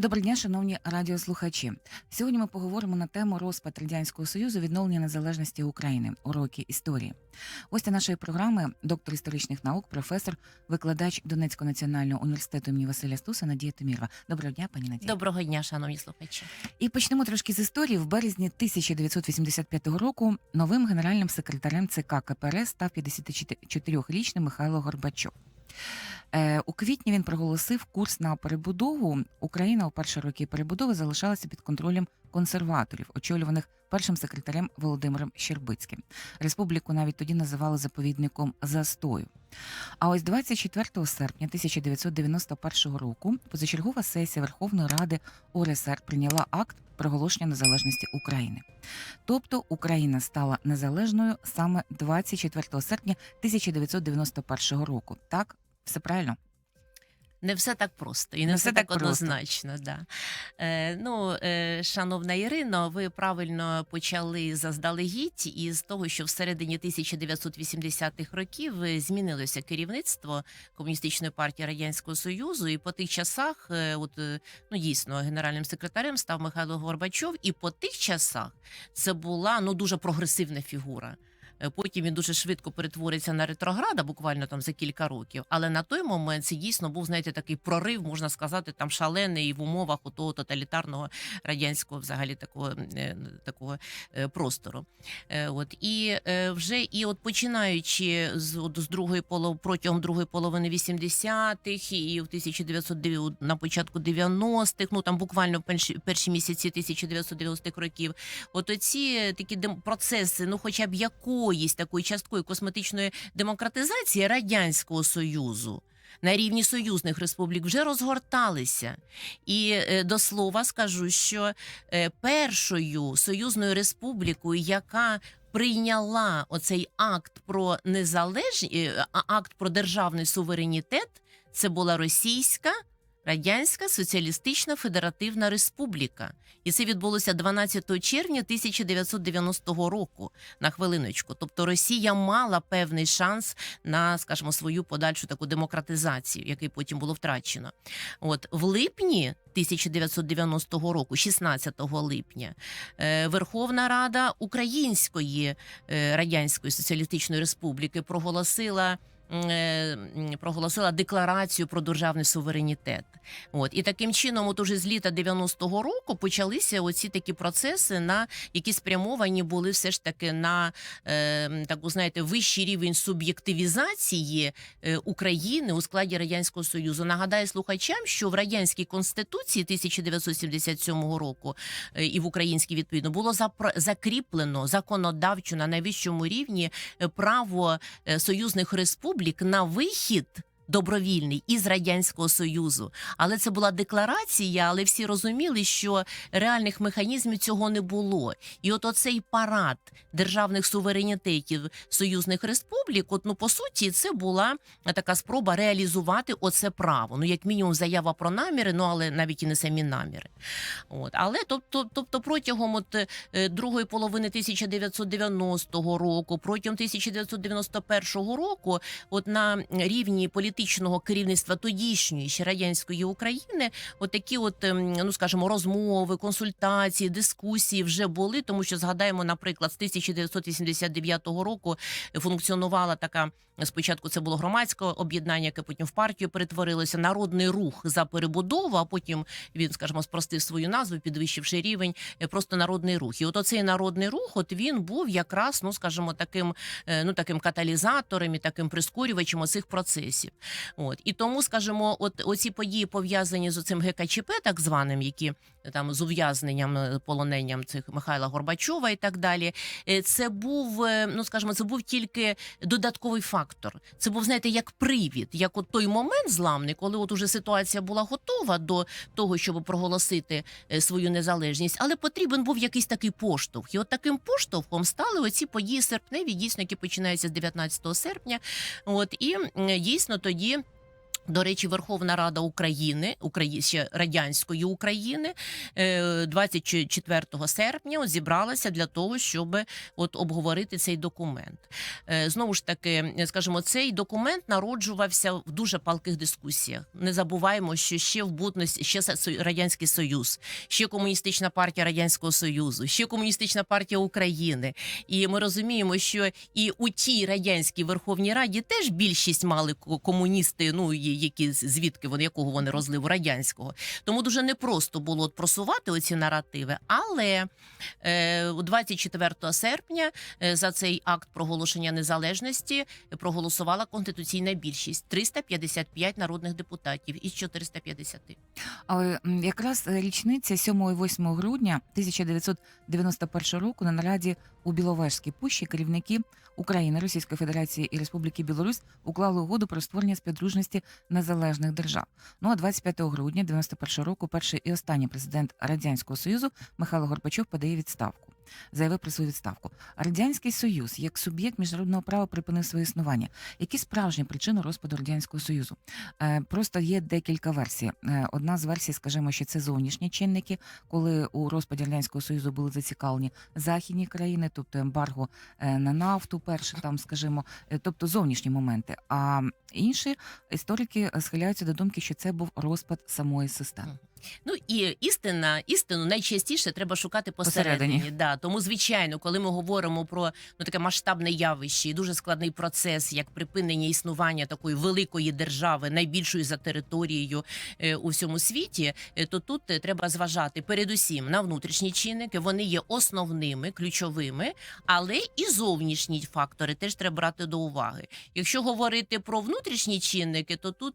Доброго дня, шановні радіослухачі. Сьогодні ми поговоримо на тему розпад радянського союзу, відновлення незалежності України, уроки історії. Гостя нашої програми, доктор історичних наук, професор, викладач Донецького національного університету імені Василя Стуса Надія Тимірова. Доброго дня, пані Надія. Доброго дня, шановні слухачі. І почнемо трошки з історії. В березні 1985 року новим генеральним секретарем ЦК КПРС став 54-річний Михайло Горбачов. Е, У квітні він проголосив курс на перебудову. Україна у перші роки перебудови залишалася під контролем консерваторів, очолюваних першим секретарем Володимиром Щербицьким. Республіку навіть тоді називали заповідником застою. А ось 24 серпня 1991 року позачергова сесія Верховної Ради УРСР прийняла акт проголошення незалежності України. Тобто Україна стала незалежною саме 24 серпня 1991 року. Так, все правильно? Не все так просто і не, все, так, однозначно. Да. Е, ну, е, шановна Ірино, ви правильно почали заздалегідь із того, що всередині 1980-х років змінилося керівництво комуністичної партії радянського союзу, і по тих часах, е, от е, ну дійсно, генеральним секретарем став Михайло Горбачов, і по тих часах це була ну дуже прогресивна фігура. Е, Потім він дуже швидко перетвориться на ретрограда, буквально там за кілька років. Але на той момент це дійсно був знаєте такий прорив, можна сказати, там шалений в умовах того тоталітарного радянського, взагалі такого е, такого е, простору. От і вже і от починаючи з, от, з другої полов протягом другої половини 80-х і в 1909 на початку 90-х, ну там буквально перші, перші місяці 1990-х років, от оці такі процеси, ну хоча б якоїсь такої часткової косметичної демократизації радянського союзу. На рівні союзних республік вже розгорталися, і е, до слова скажу, що е, першою союзною республікою, яка прийняла оцей акт про незалежність, акт про державний суверенітет, це була російська Радянська Соціалістична Федеративна Республіка, і це відбулося 12 червня 1990 року. На хвилиночку. Тобто Росія мала певний шанс на, скажімо, свою подальшу таку демократизацію, який потім було втрачено. От в липні 1990 року, 16 липня, е, Верховна Рада Української е, Радянської Соціалістичної Республіки проголосила. Е, Проголосила декларацію про державний суверенітет. От і таким чином, от уже з літа 90-го року почалися оці такі процеси, на які спрямовані були все ж таки на е, таку, знаєте, вищий рівень суб'єктивізації е, України у складі радянського союзу. Нагадаю слухачам, що в радянській конституції 1977 року е, і в українській відповідно було закріплено законодавчо на найвищому рівні право союзних республік на вихід. Добровільний із радянського союзу, але це була декларація. Але всі розуміли, що реальних механізмів цього не було. І от оцей парад державних суверенітетів союзних республік, от ну по суті, це була така спроба реалізувати оце право. Ну як мінімум, заява про наміри, ну але навіть і не самі наміри. От але тобто, тобто протягом от е, другої половини 1990 року, протягом 1991 року, от на рівні політичного керівництва тодішньої ще радянської України, от от ем, ну скажімо, розмови, консультації, дискусії вже були, тому що згадаємо, наприклад, з 1989 року функціонувала така. Спочатку це було громадське об'єднання, яке потім в партію перетворилося. Народний рух за перебудову. А потім він, скажімо, спростив свою назву, підвищивши рівень, е, просто народний рух. І от оцей народний рух, от він був якраз, ну скажімо, таким, е, ну таким каталізатором і таким прискорювачем оцих процесів. От і тому, скажімо, от оці події пов'язані з цим ГКЧП, так званим, які е, там з ув'язненням е, полоненням цих Михайла Горбачова і так далі. е, Це був, ну скажімо, це був тільки додатковий фактор. Це був, знаєте, як привід, як от той момент зламний, коли от уже ситуація була готова до того, щоб проголосити свою незалежність, але потрібен був якийсь такий поштовх. І от таким поштовхом стали оці події серпневі, дійсно, які починаються з 19 серпня. От і дійсно тоді. До речі, Верховна Рада України, Украї... ще радянської України, е, 24 серпня зібралася для того, щоб от обговорити цей документ. Е, Знову ж таки, скажімо, цей документ народжувався в дуже палких дискусіях. Не забуваємо, що ще в будності ще радянський союз, ще комуністична партія радянського союзу, ще комуністична партія України. І ми розуміємо, що і у тій радянській Верховній Раді теж більшість мали ко- комуністи, ну і які звідки вони якого вони розливу радянського. Тому дуже непросто було от просувати оці наративи. Але е, 24 серпня е, за цей акт проголошення незалежності проголосувала конституційна більшість 355 народних депутатів із 450. Але м, якраз е, річниця 7 і 8 грудня 1991 року на нараді у Біловежській пущі керівники України, Російської Федерації і Республіки Білорусь уклали угоду про створення співдружності незалежних держав. Ну а 25 грудня 91 року перший і останній президент радянського союзу Михайло Горбачов подає відставку. Заявив про свою відставку. Радянський Союз як суб'єкт міжнародного права припинив своє існування. Які справжні причини розпаду радянського союзу? Е, Просто є декілька версій. Е, Одна з версій, скажімо, що це зовнішні чинники, коли у розпаді радянського союзу були зацікавлені західні країни, тобто ембарго е, на нафту, перше там, скажімо, тобто зовнішні моменти. А інші історики схиляються до думки, що це був розпад самої системи. Ну і істина, істину найчастіше треба шукати посередині. Посередині. Да, тому, звичайно, коли ми говоримо про ну таке масштабне явище і дуже складний процес, як припинення існування такої великої держави, найбільшої за територією е, у всьому світі, е, то тут е, треба зважати передусім на внутрішні чинники. Вони є основними, ключовими, але і зовнішні фактори теж треба брати до уваги. Якщо говорити про внутрішні чинники, то тут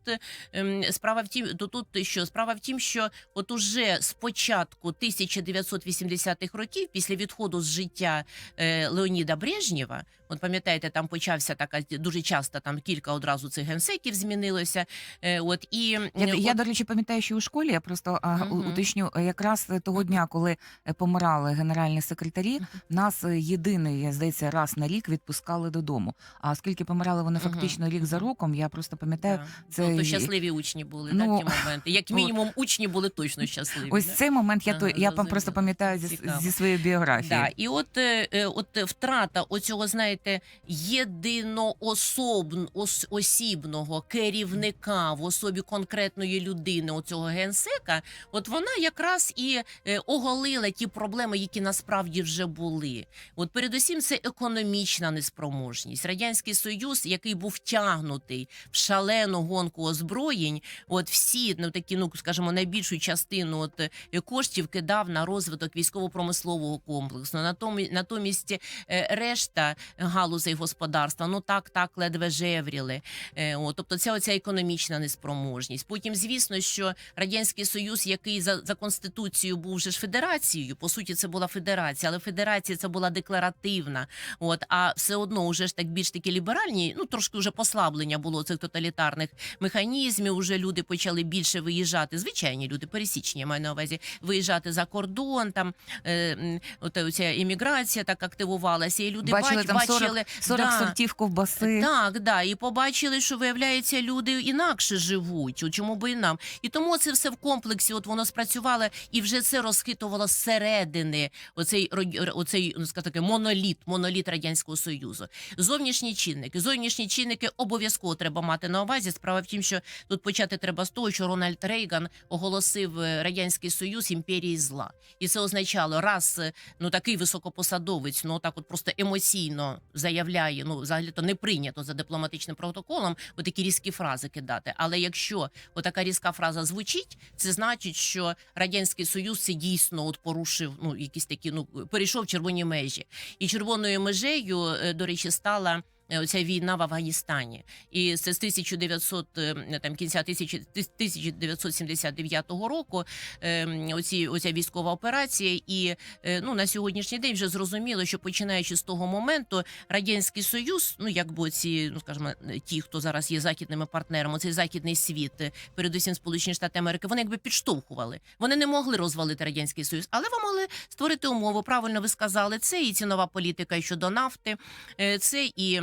е, справа в тім, то тут що справа в тім, що от уже з початку 1980-х років, після відходу з життя е, Леоніда Брежнєва, от пам'ятаєте, там почався така дуже часто там кілька одразу цих генсеків змінилося. Е, от і Я, е, я до речі, пам'ятаю, що у школі я просто у- Мгм. уточню якраз того дня, коли е, помирали генеральні секретарі, Мгм. нас е, єдиний, я здається, раз на рік відпускали додому. А оскільки помирали вони фактично рік за роком, я просто пам'ятаю. да, це ну, то щасливі учні були Ну, ті моменти. Як мінімум, учні були точно щасливі. Ось цей момент я то я пам- просто пам'ятаю зі, зі своєї біографії. Да, і от, е, е, от втрата оцього, знаєте, єдиноособн, ос, осібного керівника в особі конкретної людини, оцього генсека, от вона якраз і е, оголила ті проблеми, які насправді вже були. От передусім, це економічна неспроможність. Радянський Союз, який був втягнутий в шалену гонку озброєнь, от всі ну такі, ну скажімо, найбільшу частину от е, коштів кидав на розвиток військово-промислового комплексу. Натомість, натомість е, решта галузей господарства, ну так, так ледве жевріли. Е, От, тобто, це оця економічна неспроможність. Потім, звісно, що радянський союз, який за, за конституцією був вже ж федерацією, по суті, це була федерація, але федерація це була декларативна. От а все одно, вже ж так більш такі ліберальні, ну трошки вже послаблення було цих тоталітарних механізмів. Уже люди почали більше виїжджати. Звичайні люди, пересічні, я маю на увазі виїжджати за кордон. Там е, от ця імміграція так активувалася, і люди Бачили бач, там 40 бачили 40 да, сортів ковбаси. так, да, і побачили, що виявляється, люди інакше живуть. Чому би і нам? І тому це все в комплексі. От воно спрацювало, і вже це розхитувало зсередини. Оцей оцей ну, скажімо таке моноліт, моноліт радянського союзу. Зовнішні чинники. Зовнішні чинники обов'язково треба мати на увазі. Справа в тім, що тут почати треба з того, що Рональд Рейган оголосив е, радянський союз імперії зла, і це означало, раз е, ну такий високопосадовець, ну так от просто емоційно заявляє. Ну взагалі то не прийнято за дипломатичним протоколом отакі різкі фрази кидати. Але якщо отака різка фраза звучить, це значить, що радянський союз це дійсно от порушив ну якісь такі, ну перейшов червоні межі, і червоною межею, е, до речі, стала. Е, Оця війна в Афганістані, і це з 1900, е, там кінця 1000 1979 року. е, Оці оця військова операція, і е, ну на сьогоднішній день вже зрозуміло, що починаючи з того моменту, радянський союз, ну якби ці, ну скажімо, ті, хто зараз є західними партнерами, цей західний світ, е, передусім Сполучені Штати Америки, вони якби підштовхували. Вони не могли розвалити радянський союз, але ви могли створити умови. Правильно ви сказали, це і цінова політика щодо нафти, е, це і.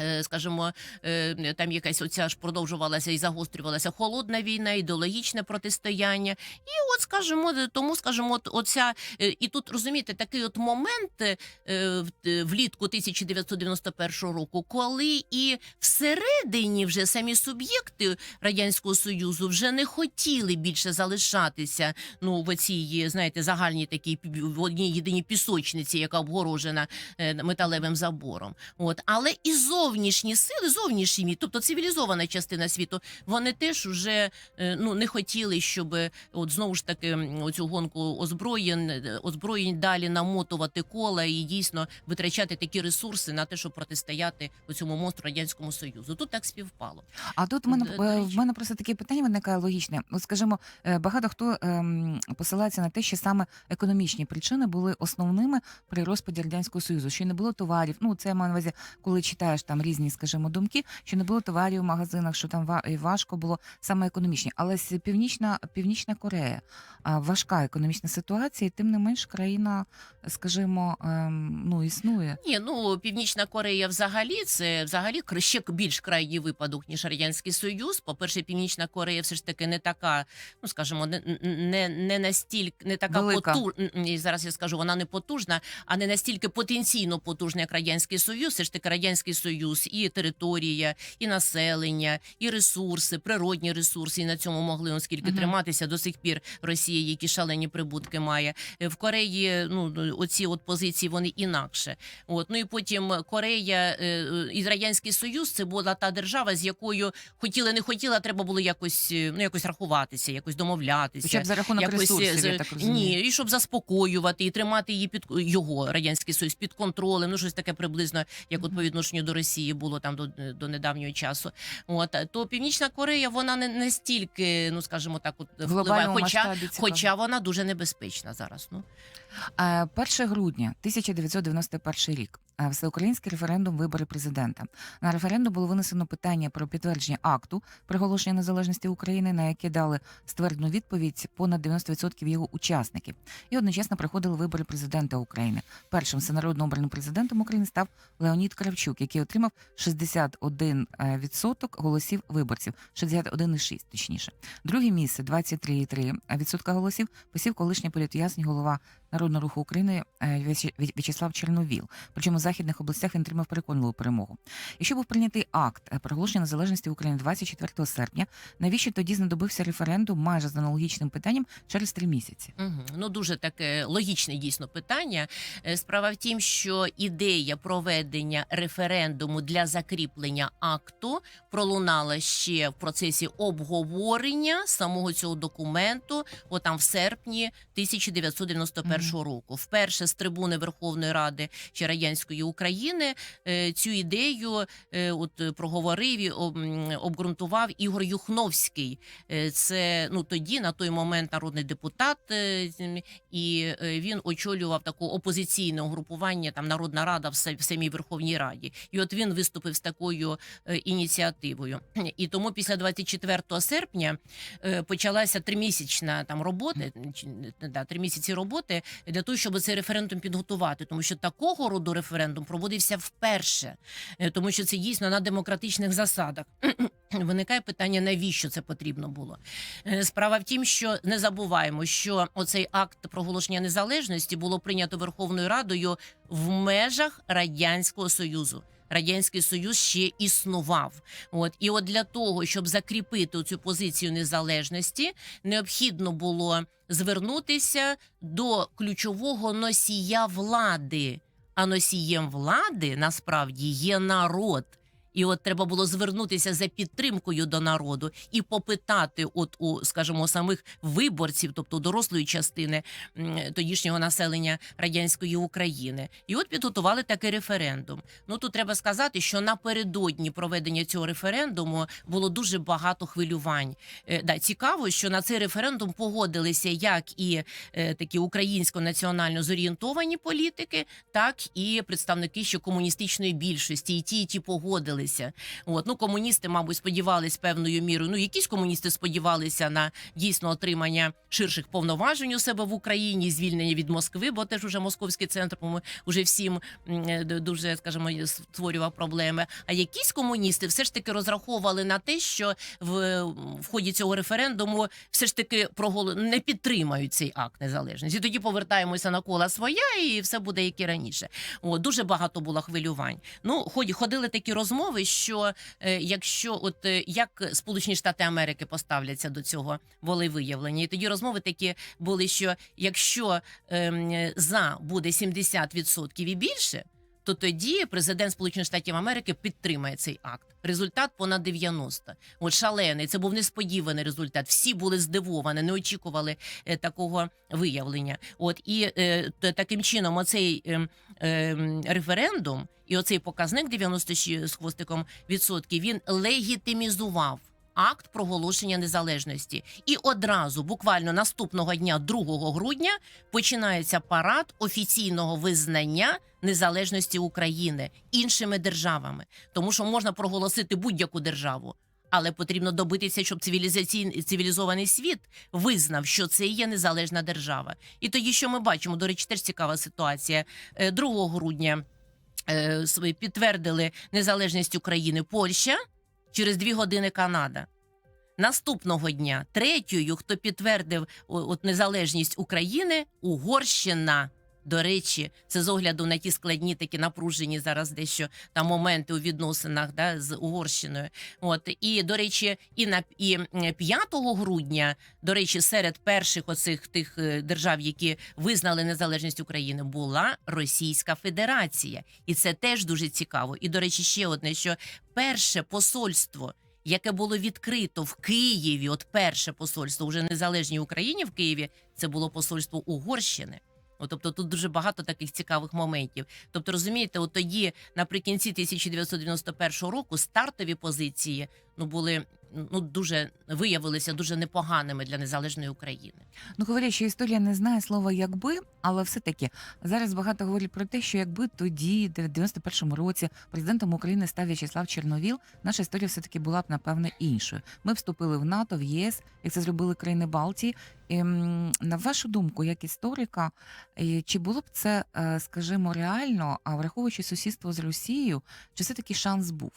Е, Скажімо, е, там якась оця ж продовжувалася і загострювалася холодна війна, ідеологічне протистояння. І от, скажімо, тому, скажімо, от оця е, і тут розумієте, такий от момент влітку 1991 року, коли і всередині вже самі суб'єкти радянського союзу вже не хотіли більше залишатися ну в цій, знаєте, загальній такій в одній єдиній пісочниці, яка обгорожена металевим забором. От але і зовнішні сили, зовнішні, тобто цивілізована частина світу, вони теж уже е, ну не хотіли, щоб е, от знову ж таки м, оцю гонку озброєнь е, озброєнь далі намотувати кола і дійсно витрачати такі ресурси на те, щоб протистояти цьому монстру радянському союзу. Тут так співпало. А тут в мене в мене просто таке питання виникає логічне. От скажімо, багато хто ем, посилається на те, що саме економічні причини були основними при розпаді радянського союзу, що не було товарів. Ну це я маю на увазі, коли читаєш там різні, скажімо, думки, що не було товарів в магазинах, що там ва- важко було саме економічні. Але північна північна Корея важка економічна ситуація, і тим не менш країна, скажімо, ем, ну існує. Ні, ну Північна Корея взагалі це взагалі ще більш крайній випадок ніж радянський союз. По перше, Північна Корея все ж таки не така, ну скажімо, не, не, не настільки не така Велика. потужна. Зараз я скажу, вона не потужна, а не настільки потенційно потужна, як радянський союз. Все ж таки радянський союз і територія, і населення, і ресурси, природні ресурси. І на цьому могли оскільки Мгм. триматися до сих пір Росія, які шалені прибутки має. Е, В Кореї ну оці от позиції вони інакше. От ну і потім Корея е, е, і Радянський Союз це була та держава, з якою хотіли не хотіли, а треба було якось е, ну якось рахуватися, якось домовлятися. Хоча за рахунок Якось, ресурсів, е, я так розумію. Ні, і щоб заспокоювати і тримати її під його радянський союз під контролем. Ну щось таке приблизно, як от по відношенню до Росії було там до, до недавнього часу. От то Північна Корея вона не настільки, ну скажімо так, от впливає, хоча, хоча вона дуже небезпечна зараз. Ну 1 грудня 1991 рік. Е, Всеукраїнський референдум вибори президента. На референдум було винесено питання про підтвердження акту проголошення незалежності України, на яке дали ствердну відповідь понад 90% його учасників. І одночасно проходили вибори президента України. Першим всенародно обраним президентом України став Леонід Кравчук, який отримав 61% голосів виборців, 61,6% точніше. Друге місце 23,3% голосів посів колишній політв'язень голова Народного руху України е, В'яче- В'я- В'ячеслав Чорновіл. Причому в західних областях він отримав переконливу перемогу. Якщо був прийнятий акт е, проголошення незалежності України 24 серпня, навіщо тоді знадобився референдум майже з аналогічним питанням через три місяці? Угу. Ну дуже таке логічне дійсно питання. Е, Справа в тім, що ідея проведення референдуму для закріплення акту пролунала ще в процесі обговорення самого цього документу, отам в серпні 1991 року. Вперше з трибуни Верховної Ради ще радянської України е, цю ідею е, от проговорив і об- обґрунтував Ігор Юхновський. Е, Це ну тоді на той момент народний депутат, і він очолював таку опозиційне угрупування. Там Народна Рада в са- самій Верховній Раді. І от він виступив з такою ініціативою. І тому після 24 серпня почалася тримісячна там робота, да, три місяці роботи для того, щоб цей референдум підготувати, тому що такого роду референдум проводився вперше, Е, тому що це дійсно на демократичних засадах. Виникає питання, навіщо це потрібно було. Е, Справа в тім, що не забуваємо, що оцей акт проголошення незалежності було прийнято Верховною Радою в межах радянського союзу. Радянський Союз ще існував. От і от для того, щоб закріпити цю позицію незалежності, необхідно було звернутися до ключового носія влади. А носієм влади насправді є народ. І от треба було звернутися за підтримкою до народу і попитати, от у скажімо, самих виборців, тобто дорослої частини тодішнього населення радянської України. І от підготували такий референдум. Ну тут треба сказати, що напередодні проведення цього референдуму було дуже багато хвилювань. Е, да, цікаво, що на цей референдум погодилися як і е, такі українсько-національно зорієнтовані політики, так і представники ще комуністичної більшості. І ті, і ті погодилися. Провалилися. От ну комуністи, мабуть, сподівалися певною мірою. Ну, якісь комуністи сподівалися на дійсно отримання ширших повноважень у себе в Україні, звільнення від Москви, бо теж уже московський центр уже всім е, дуже, скажімо, створював проблеми. А якісь комуністи все ж таки розраховували на те, що в, в ході цього референдуму все ж таки проголо... не підтримають цей акт незалежності. Тоді повертаємося на кола своя, і все буде як і раніше. О, дуже багато було хвилювань. Ну, ході ходили такі розмови, що е, якщо от е, як Сполучені Штати Америки поставляться до цього волевиявлення, і тоді розмови такі були, що якщо ем, за буде 70% і більше. То тоді президент Сполучених Штатів Америки підтримає цей акт. Результат понад 90. От шалений. Це був несподіваний результат. Всі були здивовані, не очікували е, такого виявлення. От і е, таким чином, оцей е, е, референдум і оцей показник 96 з хвостиком відсотків він легітимізував. Акт проголошення незалежності, і одразу, буквально наступного дня, 2 грудня, починається парад офіційного визнання незалежності України іншими державами, тому що можна проголосити будь-яку державу. Але потрібно добитися, щоб цивілізаційний цивілізований світ визнав, що це є незалежна держава. І тоді, що ми бачимо, до речі, теж цікава ситуація. Е, 2 грудня е, підтвердили незалежність України Польща, через дві години Канада. Наступного дня третьою, хто підтвердив от незалежність України, Угорщина. До речі, це з огляду на ті складні такі напружені зараз дещо там моменти у відносинах да, з Угорщиною. От і до речі, і на і м, 5 грудня, до речі, серед перших оцих тих е, держав, які визнали незалежність України, була Російська Федерація, і це теж дуже цікаво. І до речі, ще одне, що перше посольство. Яке було відкрито в Києві, от перше посольство уже незалежній Україні в Києві, це було посольство Угорщини. От, тобто тут дуже багато таких цікавих моментів. Тобто, розумієте, от тоді, наприкінці 1991 року, стартові позиції ну були ну дуже виявилися дуже непоганими для незалежної України. Ну, говорять, що історія не знає слова якби, але все-таки зараз багато говорять про те, що якби тоді, в 91-му році, президентом України став В'ячеслав Чорновіл, наша історія все-таки була б напевне іншою. Ми вступили в НАТО, в ЄС, як це зробили країни Балтії. Ем, На вашу думку, як історика, е, чи було б це, е, скажімо, реально, а враховуючи сусідство з Росією, чи все таки шанс був?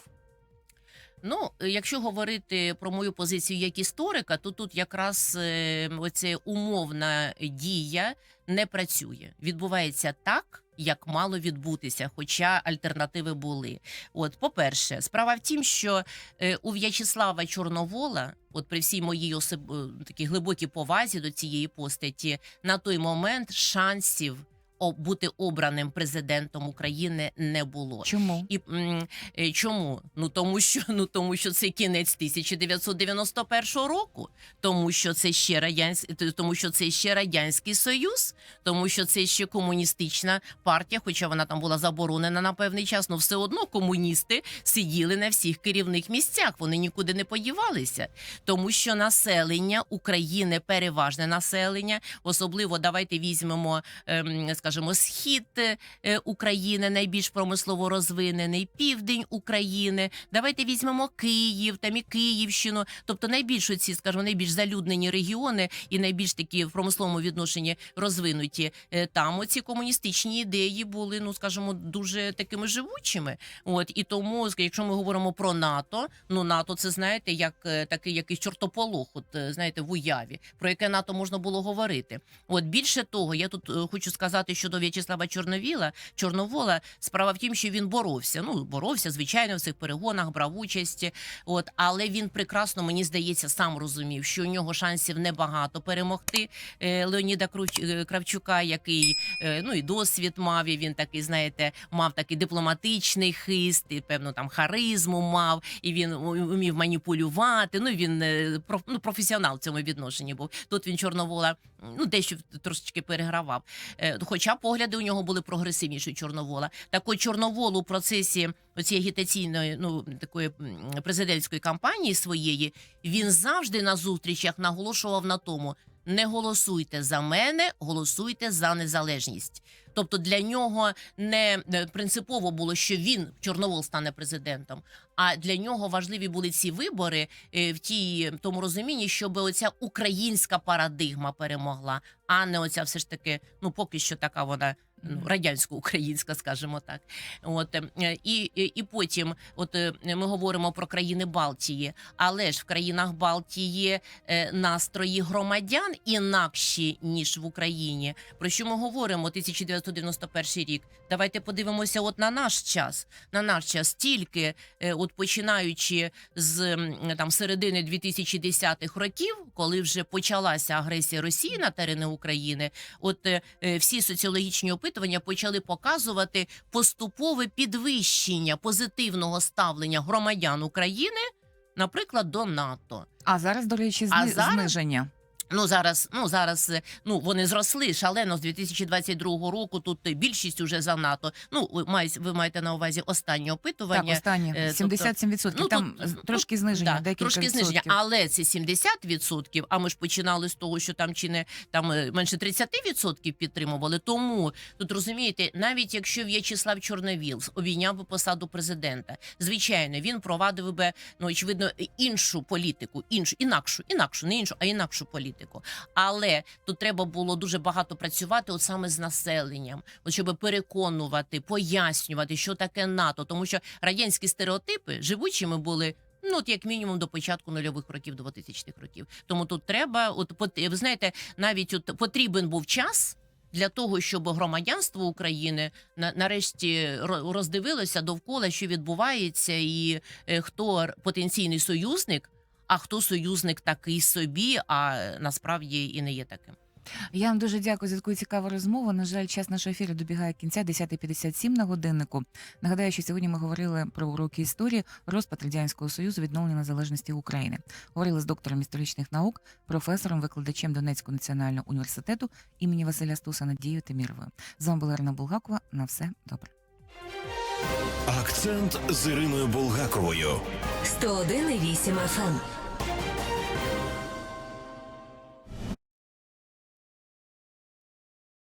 Ну, якщо говорити про мою позицію як історика, то тут якраз е, оця умовна дія не працює. Відбувається так, як мало відбутися, хоча альтернативи були. От, по-перше, справа в тім, що е, у В'ячеслава Чорновола, от при всій моїй особ... е, такій глибокій повазі до цієї постаті, на той момент шансів бути обраним президентом України не було. Чому? І е, чому? Ну тому що ну тому, що це кінець 1991 року, тому що це ще радянський, тому що це ще радянський союз, тому що це ще комуністична партія, хоча вона там була заборонена на певний час, але все одно комуністи сиділи на всіх керівних місцях. Вони нікуди не подівалися, тому що населення України переважне населення, особливо давайте візьмемо, ем, скажімо, схід е, України найбільш промислово розвинений, південь України. Давайте візьмемо Київ, там і Київщину, тобто найбільш ці, скажімо, найбільш залюднені регіони і найбільш такі в промисловому відношенні розвинуті. Е, Там оці комуністичні ідеї були, ну скажімо, дуже такими живучими. От і тому, якщо ми говоримо про НАТО, ну НАТО, це знаєте, як е, такий якийсь чортополох, от е, знаєте, в уяві, про яке НАТО можна було говорити. От більше того, я тут е, хочу сказати щодо В'ячеслава Чорновіла, Чорновола. Справа в тім, що він боровся. Ну боровся, звичайно, в цих перегонах, брав участь. От, але він прекрасно, мені здається, сам розумів, що у нього шансів небагато перемогти е, Леоніда е, Кравчука, який е, ну і досвід мав. І він такий, знаєте, мав такий дипломатичний хист, і певно там харизму мав, і він вмів маніпулювати. Ну він ну, професіонал в цьому відношенні був. Тут він Чорновола ну дещо трошечки перегравав. Е, Хоча погляди у нього були прогресивніші Чорновола. Так от Чорновол у процесі оцієї агітаційної, ну такої президентської кампанії своєї, він завжди на зустрічах наголошував на тому. Не голосуйте за мене, голосуйте за незалежність. Тобто для нього не принципово було, що він Чорновол стане президентом. А для нього важливі були ці вибори е, в тій тому розумінні, щоб оця українська парадигма перемогла, а не оця все ж таки, ну поки що така вона ну, радянсько-українська, скажімо так. От е, і, і, потім, от е, ми говоримо про країни Балтії, але ж в країнах Балтії е, настрої громадян інакші ніж в Україні. Про що ми говоримо? 1991 рік. Давайте подивимося, от на наш час. На наш час тільки, от починаючи з там середини 2010-х років, коли вже почалася агресія Росії на терени України, от всі соціологічні опитування почали показувати поступове підвищення позитивного ставлення громадян України, наприклад, до НАТО. А зараз, до речі, А зараз? зниження. Ну зараз, ну зараз, е, ну вони зросли шалено з 2022 року. Тут е, більшість уже за НАТО. Ну ви ви маєте на увазі останнє Так, опитування. останнє е, тобто- 77%. Ну, Там тут, трошки зниження, Да, декілька трошки зниження, відсотків. але це 70%, А ми ж починали з того, що там чи не там менше 30% підтримували. Тому тут розумієте, навіть якщо В'ячеслав Чорновіл обійняв би посаду президента, звичайно, він провадив би ну очевидно іншу політику, іншу інакшу, інакшу, не іншу, а інакшу політику. Але тут треба було дуже багато працювати, от саме з населенням, от щоб переконувати, пояснювати, що таке НАТО, тому що радянські стереотипи живучими були. Ну, от як мінімум до початку нульових років, до 2000-х років. Тому тут треба, от ви знаєте, навіть от потрібен був час для того, щоб громадянство України на, нарешті ро- роздивилося довкола, що відбувається, і е, хто потенційний союзник, а хто союзник такий собі, а е, насправді і не є таким. Я вам дуже дякую за таку цікаву розмову. На жаль, час нашого ефіру добігає кінця 10.57 на годиннику. Нагадаю, що сьогодні ми говорили про уроки історії, розпад радянського союзу, відновлення незалежності України. Говорили з доктором історичних наук, професором, викладачем Донецького національного університету імені Василя Стуса Надією Теміровою. З вами була Ірина Булгакова. На все добре. Акцент з Іриною Булгаковою. 101,8 FM.